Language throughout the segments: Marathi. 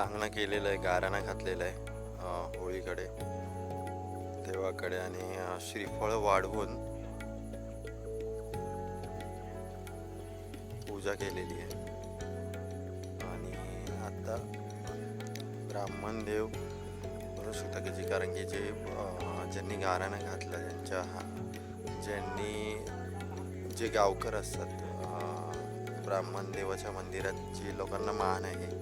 सांगणं केलेलं आहे गाराणं घातलेलं आहे होळीकडे देवाकडे आणि श्रीफळ वाढवून पूजा केलेली आहे. आणि आता ब्राह्मण देव म्हणू शकता की जे कारण की जे ज्यांनी गाराणं घातलं ज्यांच्या हा- ज्यांनी जे गावकर असतात ब्राह्मण देवाच्या मंदिरात जी लोकांना मान आहे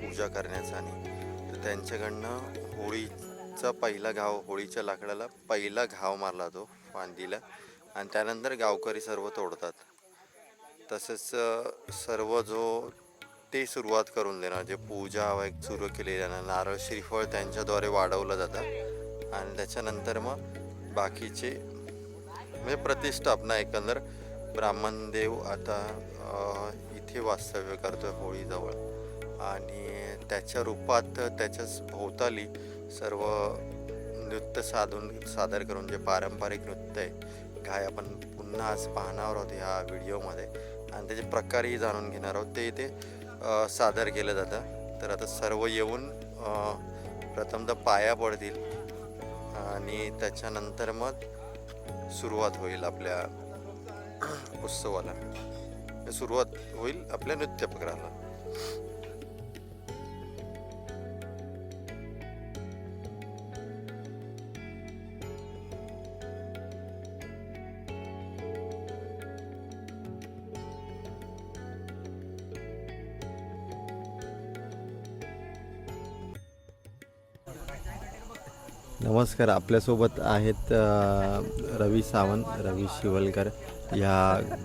पूजा करण्याचा आणि तर त्यांच्याकडनं होळीचा पहिला घाव होळीच्या लाकडाला पहिला घाव मारला तो फांदीला आणि त्यानंतर गावकरी सर्व तोडतात. तसेच सर्व जो ते सुरुवात करून देणार जे पूजा वगैरे सुरू केली जाणार नारळ श्रीफळ त्यांच्याद्वारे वाढवलं जातं आणि त्याच्यानंतर मग बाकीचे म्हणजे प्रतिष्ठापना एकंदर ब्राह्मण देव आता इथे वास्तव्य करतो होळीजवळ. आणि त्याच्या रूपात त्याच्याच भोवताली सर्व नृत्य साधून सादर करून जे पारंपरिक नृत्य आहे काय आपण पुन्हा आज पाहणार आहोत ह्या व्हिडिओमध्ये. आणि त्याचे प्रकारही जाणून घेणार आहोत. ते इथे सादर केलं जातं. तर आता सर्व येऊन प्रथमतः पाया पडतील आणि त्याच्यानंतर मग सुरुवात होईल आपल्या उत्सवाला. सुरुवात होईल आपल्या नृत्य नमस्कार आपल्यासोबत आहेत रवी सावंत रवी शिवलकर या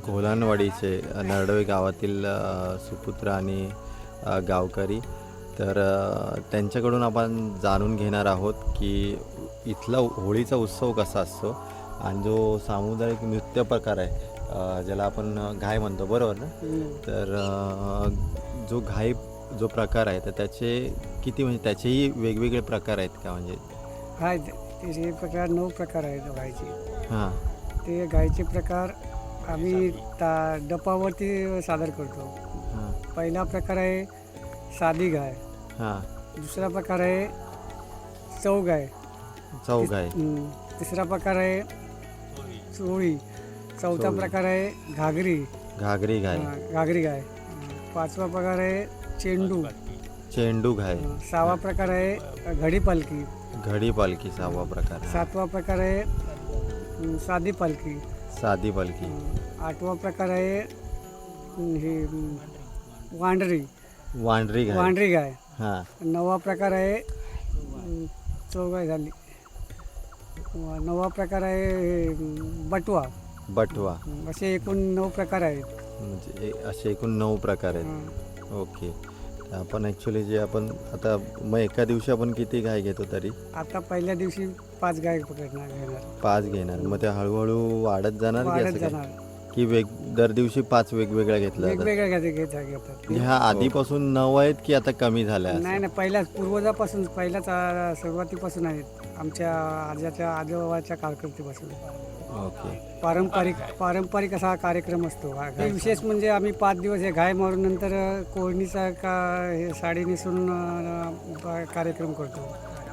घोलानवाडीचे नरडवे गावातील सुपुत्र आणि गावकरी. तर त्यांच्याकडून आपण जाणून घेणार आहोत की इथला होळीचा उत्सव कसा असतो आणि जो सामुदायिक नृत्य प्रकार आहे ज्याला आपण घाय म्हणतो बरोबर ना? तर जो घाई जो प्रकार आहे तर त्याचे किती म्हणजे त्याचेही वेगवेगळे प्रकार आहेत का? म्हणजे काय त्याचे प्रकार नऊ प्रकार आहेत गायचे. हां. ते गायचे प्रकार आम्ही ता डपावरती सादर करतो. हां. पहिला प्रकार आहे साधी गाय. हां. दुसरा प्रकार आहे चौ गाय. चौघ आहे हम्म. तिसरा प्रकार आहे चोळी. चौथा चोळी. प्रकार आहे घागरी. घागरी हा, घागरी गाय. पाचवा प्रकार आहे चेंडू. चेंडू घाय सहावा प्रकार आहे घडी पालखी. घडी पालखी सहावा प्रकार. सातवा प्रकार आहे अं, साधी पालखी. साधी पालखी. आठवा प्रकार आहे अं, हे अं, वांढरी वांढरी वांढरी गाय हां. नववा प्रकार आहे अं, चौगाय झाली. व- नववा प्रकार आहे हे, अं, बटवा. बटवा असे एकूण नऊ प्रकार आहेत. म्हणजे ए- असे एकूण नऊ प्रकार आहेत. हं. ओके. आपण ॲक्च्युली जे आपण आता मग एका दिवशी आपण किती गाय घेतो तरी? आता पहिल्या दिवशी पाच गाय पकडणार घेणार पाच घेणार. मग ते हळूहळू वाढत जाणार की वाढत असं काय? जाणार. की वेग दर दिवशी पाच वेगवेगळ्या घेतल्या जातात? वेगवेगळ्या घेत घेतात. ह्या आधीपासून नऊ आहेत की आता कमी झाल्या असं? नाही नाही पहिल्याच पूर्वजापासून पहिल्याच आ, सुरुवातीपासून आहेत. आमच्या आजाच्या आजोबाच्या कारकिर्दीपासून ओके. पारंपरिक पारंपरिक असा कार्यक्रम असतो. हा गाय. विशेष म्हणजे आम्ही पाच दिवस हे गाय मारून नंतर अ, कोळणीचा का हे साडी नेसून अ, ब- कार्यक्रम करतो.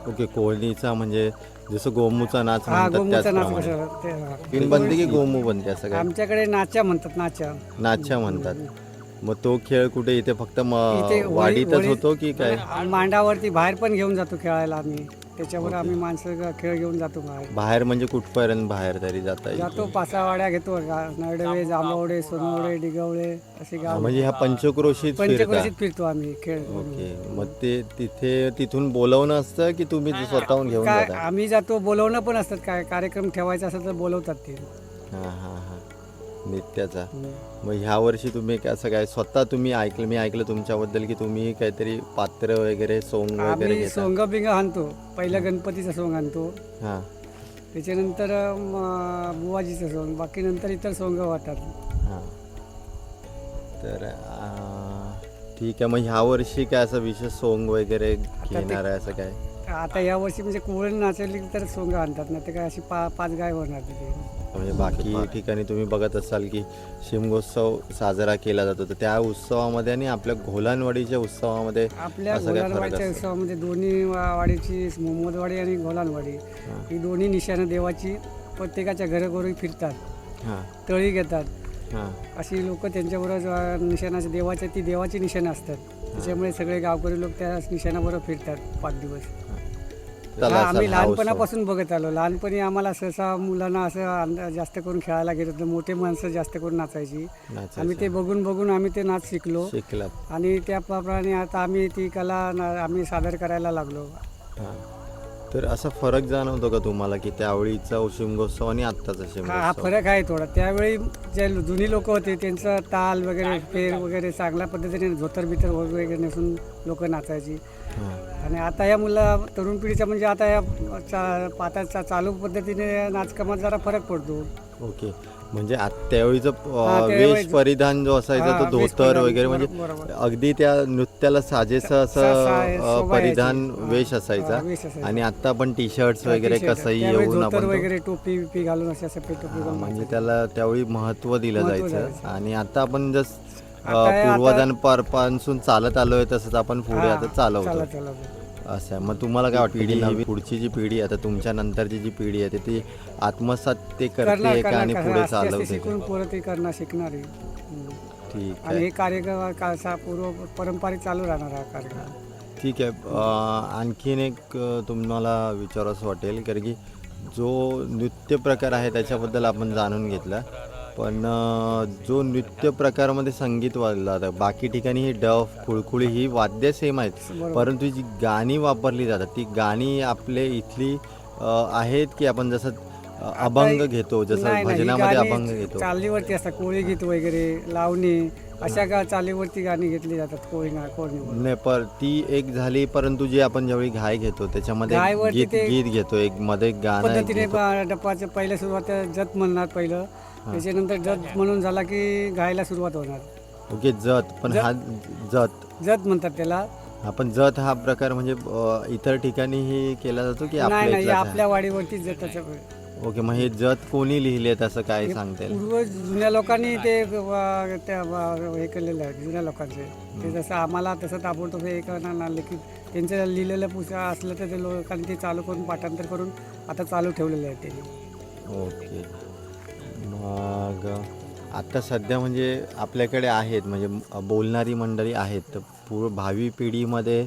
ओके कोळणीचा म्हणजे जसं गोमूचा नाच हा म्हणतात गोमूचा नाच त्याचप्रमाणे. कसं ते हा. पिन बनते की गोमू बनते असं काय? आमच्याकडे नाच्या म्हणतात नाच्या नाच्या म्हणतात. मग तो खेळ कुठे इथे फक्त म- इथे होळी- वाडीतच होळी- होतो की काय? मांडावरती बाहेर पण घेऊन जातो खेळायला आम्ही. त्याच्यावर आम्ही माणसं ग- खेळ घेऊन जातो बाहेर. बाहेर म्हणजे कुठपर्यंत बाहेर तरी जाता येईल? जातो पाचावाड्या घेतो गा- नरडवे जांभवडे सोनवडे डिगवळे असे हा, गाव. म्हणजे ह्या पंचक्रोशीत फिरता? पंचक्रोशीत फिरतो आम्ही खेळ ओके. मग ते तिथे तिथून बोलवणं असतं की तुम्ही स्वतःहून घेऊन काय जाता? आम्ही जातो बोलवणं पण असतात. काय कार्यक्रम ठेवायचा असेल तर बोलवतात ते. हां हां हां. नित्याचा. हम्म. मग ह्या वर्षी तुम्ही कसं काय स्वतः तुम्ही ऐकलं मी ऐकलं तुमच्याबद्दल की तुम्ही काहीतरी पात्र वगैरे सोंग वगैरे आम्ही घेता. सोंग बिंग आणतो पहिला गणपतीचा सोंग आणतो हां. त्याच्यानंतर म, बुवाजीचं सोंग बाकी नंतर इतर सोंग वाटतात हां. तर ठीक आहे मग ह्या वर्षी काय असं विशेष सोंग वगैरे घेणार आहे असं काय? आता या वर्षी म्हणजे कोळी नाचवली तर सोंग आणतात ना ते काय अशी पा पाच गाय होणार तिथे. म्हणजे बाकी ठिकाणी तुम्ही बघत असाल की शिमगोत्सव साजरा केला जातो. तर त्या उत्सवामध्ये आणि आपल्या घोलानवाडीच्या उत्सवामध्ये आपल्या? उत्सवामध्ये दोन्ही वाडीची मोहम्मदवाडी आणि घोलानवाडी. हां. दोन्ही निशाणं देवाची प्रत्येकाच्या घरोघरी फिरतात. हां. तळी घेतात. हां. अशी लोक त्यांच्याबरोबर निशाणाचे देवाच्या ती देवाची निशाणं असतात. त्याच्यामुळे सगळे गावकरी लोक त्या निशाणाबरोबर फिरतात पाच दिवस. हा, आम्ही. लहानपणापासून बघत आलो. लहानपणी आम्हाला सहसा मुलांना असं अंदा- जास्त करून खेळायला घेत होतं. मोठे माणसं जास्त करून नाचायची. आम्ही ते बघून बघून आम्ही ते नाच शिकलो. आणि त्याप्रमाणे आता आम्ही ती कला ना- आम्ही सादर करायला लागलो. हां. तर असा फरक जाणवतो का तुम्हाला की त्यावेळीचा शिमगोत्सव आणि आत्ताचा हा हा शिमगोत्सव फरक आहे थोडा. त्यावेळी जे जुनी लोक होते त्यांचं ताल वगैरे फेर वगैरे चांगल्या पद्धतीने धोतर बितर वगैरे नेसून लोक नाचायची. हां. आणि आता या मुला तरुण पिढीचा म्हणजे आता या चा आता चा- चालू पद्धतीने नाचकामात जरा फरक पडतो. ओके. म्हणजे त्यावेळीचं वेश परिधान जो असायचा तो धोतर वगैरे म्हणजे. अगदी त्या नृत्याला साजेसं असं परिधान वेश असायचा. आणि आता आपण टी शर्ट्स वगैरे. कसंही येऊन आपण टोपी बिपी घालून म्हणजे. त्याला त्यावेळी महत्त्व दिलं जायचं. आणि आता आपण जस पूर्वजांपासून चालत आलोय तसंच आपण पुढे आता चालवतो असं आहे. मग तुम्हाला काय वाटतं पिढी नवी पुढची जी पिढी आहे आता तुमच्या नंतरची जी पिढी आहे ते आत्मसात ते करते का आणि. पुढे चालवते? शिकून पोरं ते करणार शिकणार आहे. ठीक आणि आहे. हे कार्यक्रम का- असा पूर्व पारंपरिक चालू राहणार हा कार्यक्रम. ठीक आहे. अं, आणखीन एक अं, तुम्हाला विचारावंसं वाटेल कारण की जो नृत्य प्रकार आहे त्याच्याबद्दल आपण जाणून घेतलं. पण जो नृत्य प्रकारामध्ये संगीत वाजलं जातं बाकी ठिकाणी ही डफ खुळखुळी ही वाद्य सेम आहेत. परंतु जी गाणी वापरली जातात ती गाणी आपले इथली आहेत की आपण जसं अभंग घेतो जसं भजनामध्ये अभंग घेतो चालीवरती असतात कोळी गीत वगैरे लावणी अशा गा चालीवरती गाणी घेतली जातात कोळी गा- कोळीवर नाही पर ती एक झाली परंतु जी आपण ज्यावेळी घाय घेतो त्याच्यामध्ये गीत ते- गीत घेतो एक मध्ये गाणं एक पद्धतीने घेतो. बा- डप्पाचं पहिल्या सुरुवात जत म्हणणार पहिलं. त्याच्यानंतर जत म्हणून झाला की गायला सुरुवात होणार. ओके जत. पण हा जत. जत. म्हणतात त्याला. आपण जत हा प्रकार म्हणजे अ, इतर ठिकाणीही केला जातो की आपल्या नाही नाही इथलाच आहे? आपल्या वाडीवरती जताचं ओके मग हे जत कोणी लिहिले असं काय सांगता येईल? पूर्व जुन्या लोकांनी ते त्या हे केलेलं आहे जुन्या लोकांचे. ते जसं आम्हाला तसं ताबडतोब हे करणार ना की त्यांचं लिहिलेलं पुस्तक असलं तर ते लोकांनी ते चालू करून पाठांतर करून आता चालू ठेवलेलं आहे त्यांनी ओके. मग आता सध्या म्हणजे आपल्याकडे आहेत म्हणजे बोलणारी मंडळी आहेत तर पूर्व भावी पिढीमध्ये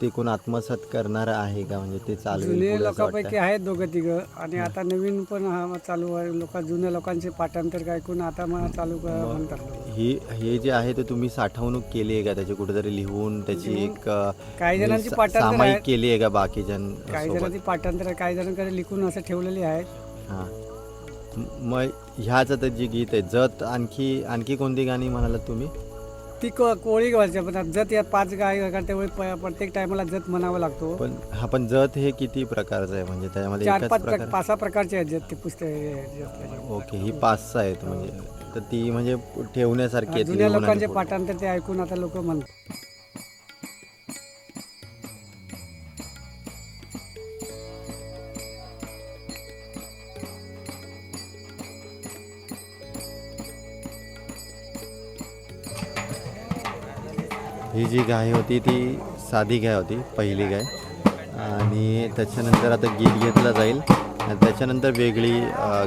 ते कोण आत्मसात करणार आहे का? म्हणजे ते चालू जुने लोकांपैकी आहेत दोघं तिघं. आणि आता नवीन पण हा चालू आहे. लोक जुन्या लोकांचे पाठांतर ऐकून आता मला चालू क- म्हणतात लोकं. ही हे जे आहे ते तुम्ही साठवणूक केली आहे का? त्याची कुठेतरी लिहून त्याची एक अ, काही जणांची सा- पाठांतर सामायिक आहेत. केली आहे का बाकीजण काही जणांची पाठांतर काही जणांकडे लिखून असं ठेवलेली आहेत. हां. मग ह्याच आता जी गीत आहे जत आणखी आणखी कोणती गाणी म्हणालात तुम्ही? ती कोळी गावायची पण जत या पाच गाय त्यावेळी प- प्रत्येक टायमाला जत म्हणावा लागतो. पण हा पण जत हे किती प्रकारचं आहे? म्हणजे त्यामध्ये चार एकच पाच प्रकार प्रकार पाच सहा प्रकारचे आहेत जत ते पुस्तक ओके ही पाच सहा आहेत म्हणजे. तर ती म्हणजे ठेवण्यासारखी आहेत जुन्या लिहून आणि लोकांचे. पाठांतर ते ऐकून आता लोक म्हणतात. ही जी गाय होती ती साधी गाय होती पहिली गाय. आणि त्याच्यानंतर आता गीत घेतला जाईल. आणि त्याच्यानंतर वेगळी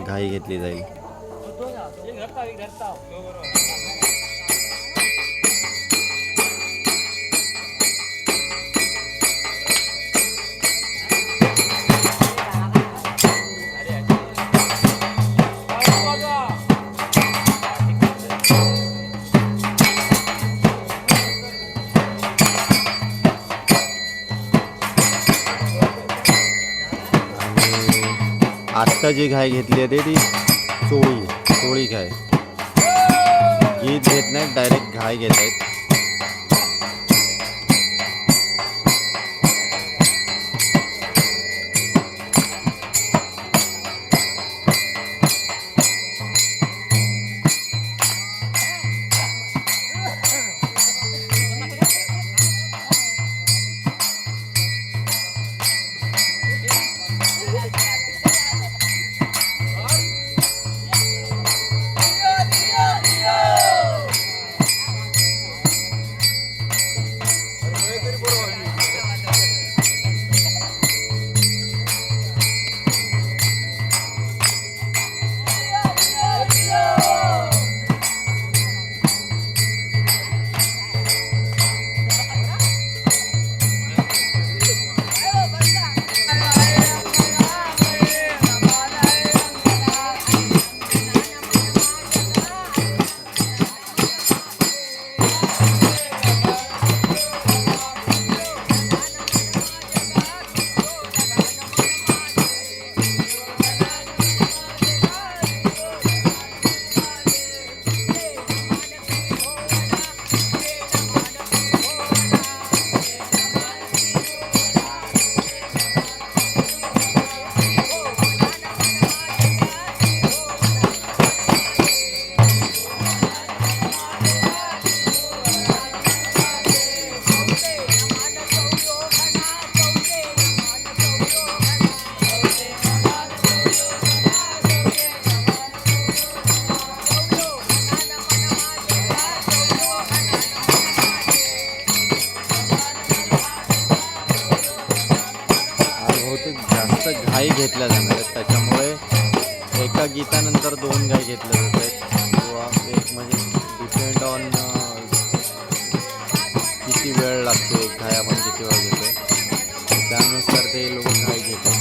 घाई घेतली जाईल. आता जी घाय घेतली आहे ती चोळी चोळी घाय गीत घेत नाहीत डायरेक्ट घाय घेत आहेत. घाई घेतल्या जाणार आहेत. त्याच्यामुळे एका गीतानंतर दोन गाय घेतल्या जात आहेत किंवा एक म्हणजे डिपेंड ऑन किती वेळ लागतो एक गाय आपण किती वेळ घेतो त्यानुसार ते लोक घाई घेतात.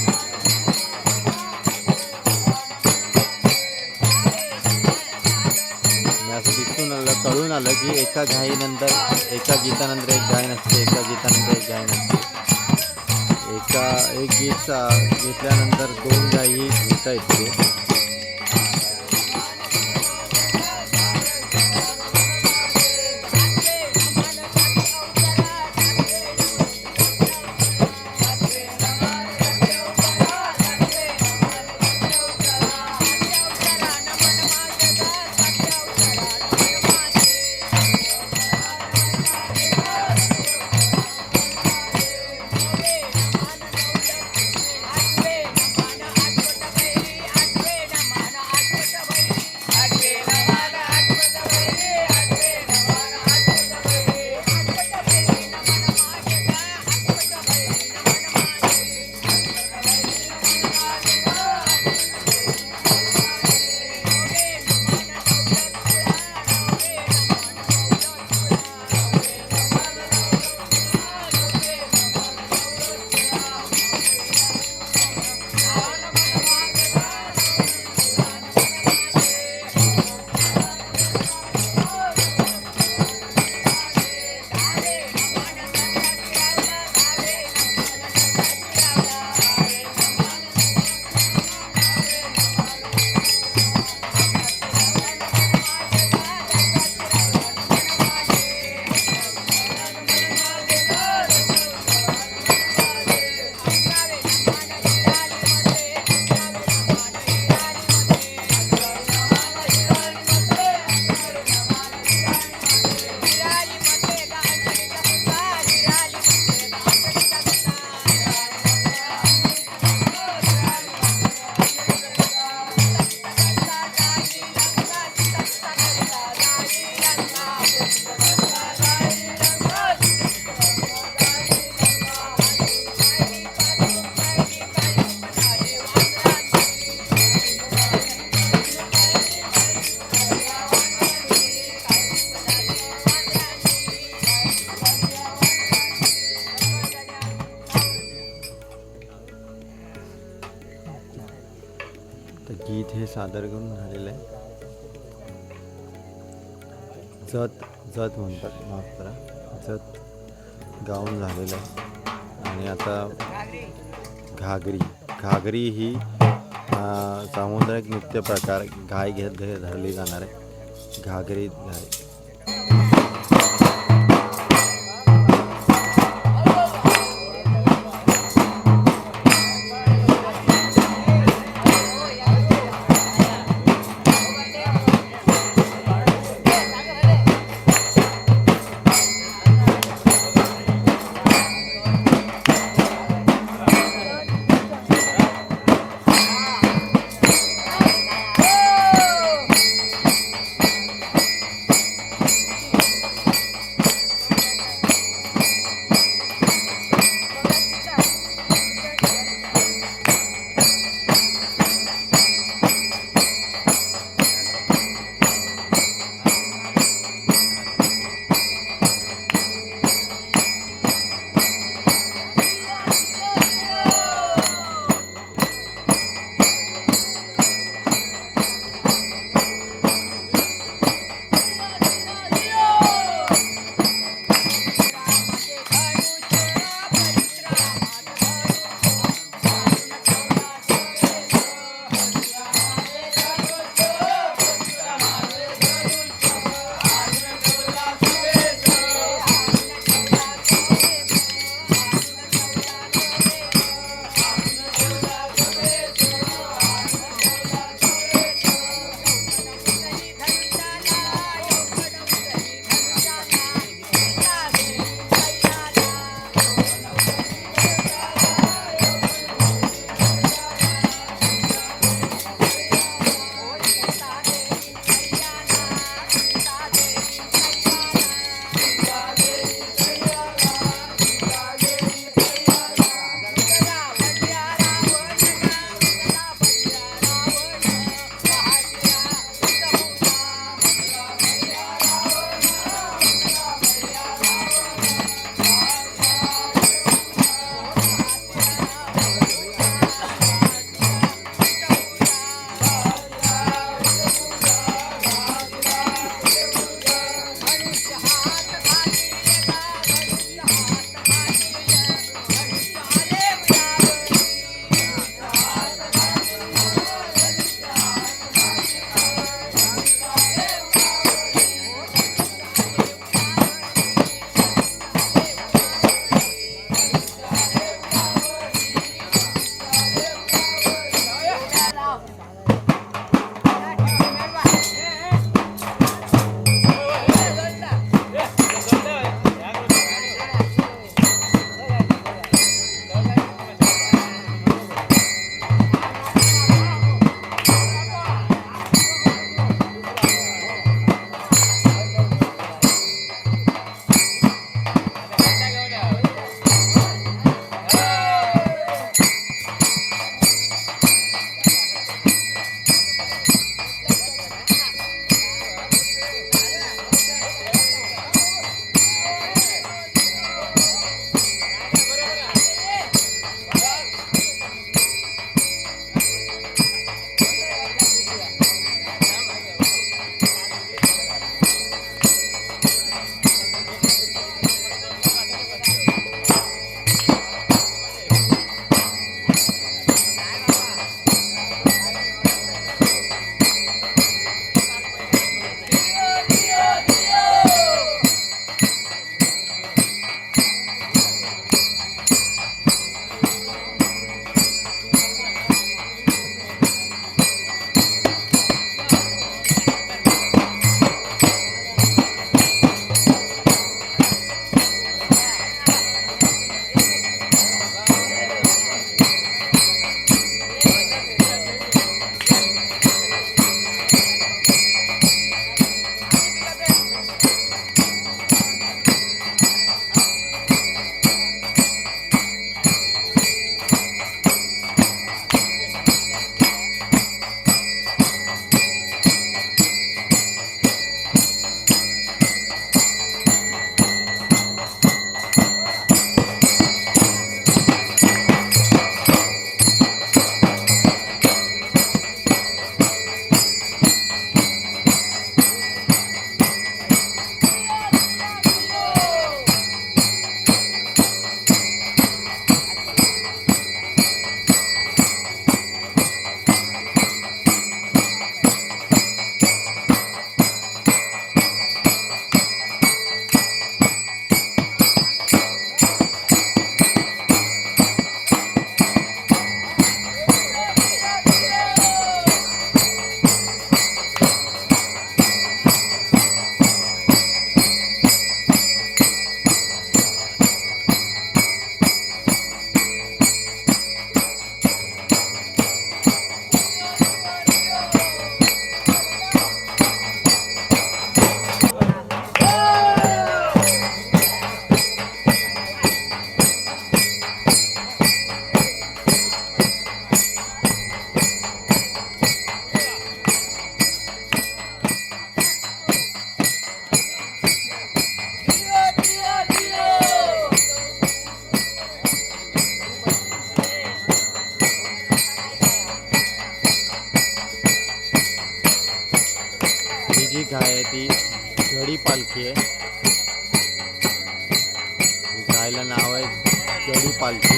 आणि असं दिसून आलं कळून आलं की एका घाईनंतर एका गीतानंतर एक गाय नसते एका गीतानंतर एक गाय नसते. एका एक गीत घेतल्यानंतर दोन गायी घेता येते जत म्हणतात माफ करा जत गाऊन झालेलं आहे. आणि आता घागरी. घागरी ही सामुदायिक नृत्य प्रकार गाय घेत घेत धरली जाणार आहे. घागरी गडी पालखी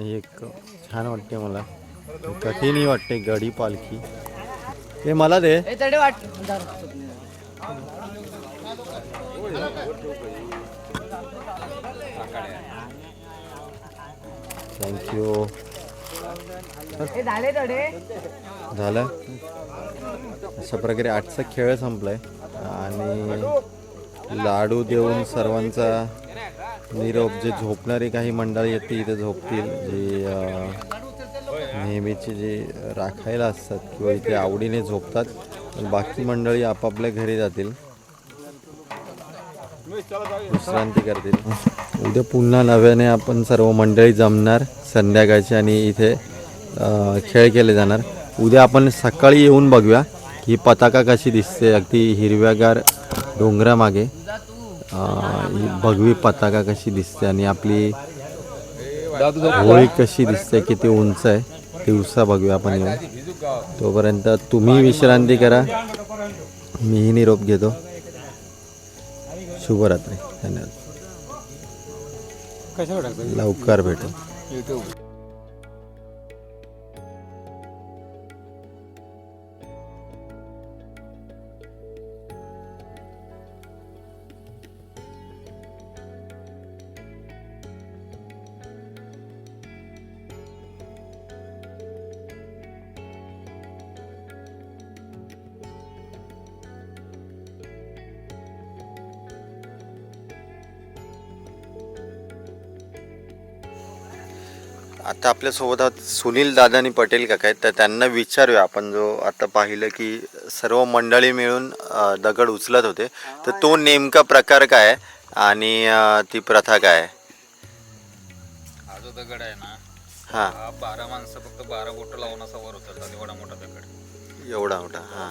ही एक छान वाटते मला. कठीणही वाटते गडी पालखी. हे मला दे. थँक्यू झालं? अशा प्रकारे आजचा खेळ संपलाय. आणि लाडू देऊन सर्वांचा निरोप जे झोपणारी काही मंडळी आहेत ती इथे झोपतील जी नेहमीचे नेहमीची जी राखायला असतात किंवा इथे आवडीने झोपतात पण बाकी मंडळी आपापल्या घरी जातील. विश्रांती करतील. उद्या पुन्हा नव्याने आपण सर्व मंडळी जमणार संध्याकाळची आणि इथे खेळ केले जाणार. उद्या आपण सकाळी येऊन बघूया ही पताका कशी दिसते. अगदी हिरव्यागार डोंगरामागे. ही भगवी पताका कशी दिसते आणि आपली होळी कशी दिसते किती उंच आहे दिवसा बघूया आपण येऊन तोपर्यंत तुम्ही विश्रांती करा. मीही निरोप घेतो. शुभरात्री. धन्यवाद. लवकर भेटू. आता आपल्यासोबत आहात सुनील दादानी पटेल काका आहेत. तर त्यांना विचारूया आपण जो आता पाहिलं की सर्व मंडळी मिळून अ, दगड उचलत होते. तर तो नेमका प्रकार काय आहे आणि अ, ती प्रथा काय आहे? हा जो दगड आहे ना हां. हा बारा माणसं फक्त बारा बोट लावून असा वर उचलतात एवढा मोठा दगड. एवढा मोठा हां.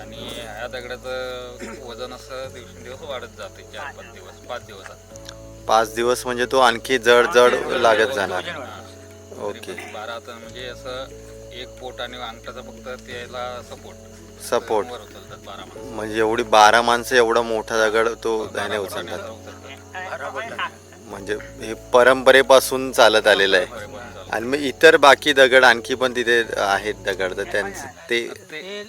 आणि ह्या दगडाचं वजन असं दिवसेंदिवस वाढत जाते चार पाच दिवस पाच दिवसात. पाच दिवस म्हणजे तो आणखी जड जड लागत जाणार. ओके बारा आता म्हणजे असं एक बोट आणि अंगठाचा फक्त त्याला सपोर्ट सपोर्ट वर उचलतात बारा माणसं. म्हणजे एवढी बारा माणसं एवढा मोठा दगड तो त्याने उचलतात. म्हणजे हे परंपरेपासून चालत आलेलं आहे. आणि मग इतर बाकी दगड आणखी पण तिथे आहेत दगड तर त्यांचे ते ते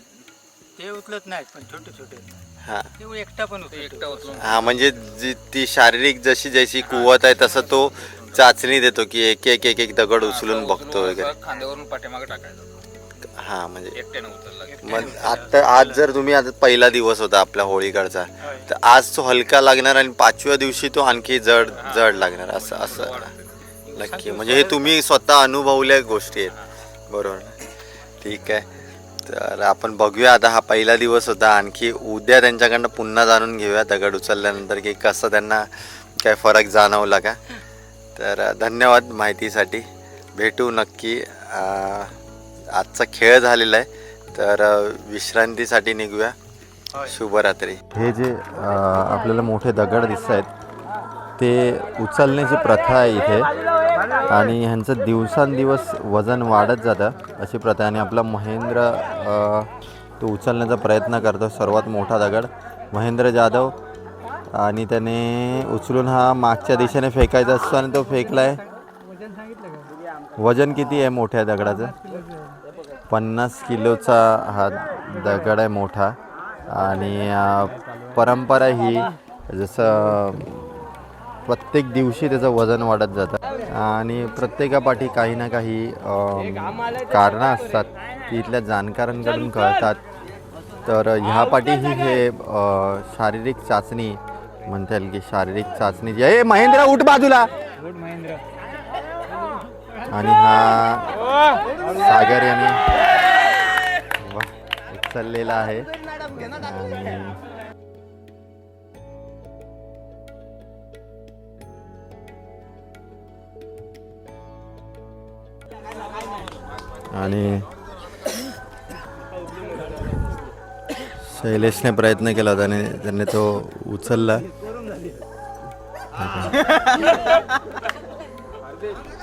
ते उचलत नाहीत पण छोटे छोटे. हा. ते एकटा पण ते उचलतो. एकटा उचलून हा म्हणजे जी ती शारीरिक जशी जशी कुवत आहे तसं तो चाचणी देतो की एक एक एक एक दगड उचलून बघतो वगैरे. खांद्यावरून पाठीमागे टाकायचं. हा म्हणजे एकट्याने उचलला की. मग आता आज जर तुम्ही आता पहिला दिवस होता आपला होळीकडचा तर आज तो हलका लागणार आणि पाचव्या दिवशी तो आणखी जड जड लागणार असं असं नक्की. म्हणजे हे तुम्ही स्वतः अनुभवल्या गोष्टी आहेत. बरोबर. ना? ठीक आहे. तर आपण बघूया आता हा पहिला दिवस होता. आणखी उद्या त्यांच्याकडनं पुन्हा जाणून घेऊया दगड उचलल्यानंतर की कसं त्यांना काय फरक जाणवला का. तर धन्यवाद माहितीसाठी. भेटू नक्की. आजचा खेळ झालेला आहे. तर विश्रांतीसाठी निघूया. शुभरात्री. हे जे आपल्याला मोठे दगड दिसत आहेत ते उचलण्याची प्रथा आहे इथे. आणि ह्यांचं दिवसांदिवस वजन वाढत जातं. अशी प्रथा आणि आपला महेंद्र तो उचलण्याचा प्रयत्न करतो. सर्वात मोठा दगड. महेंद्र जाधव आणि त्याने उचलून हा मागच्या दिशेने फेकायचा असतो आणि तो फेकला आहे वजन किती आहे मोठ्या दगडाचं? पन्नास किलोचा हा दगड आहे मोठा. आणि परंपरा ही जसं प्रत्येक दिवशी त्याचं वजन वाढत जातं. आणि प्रत्येकापाठी काही ना काही कारणं असतात. ती इथल्या जाणकारांकडून कळतात. तर ह्यापाठीही ही हे शारीरिक चाचणी म्हणता येईल की शारीरिक चाचणी जी आहे. ए, महेंद्र उठ बाजूला. आणि हा सागर याने उचललेला आहे. आणि शैलेशने प्रयत्न केला आणि त्याने तो उचलला.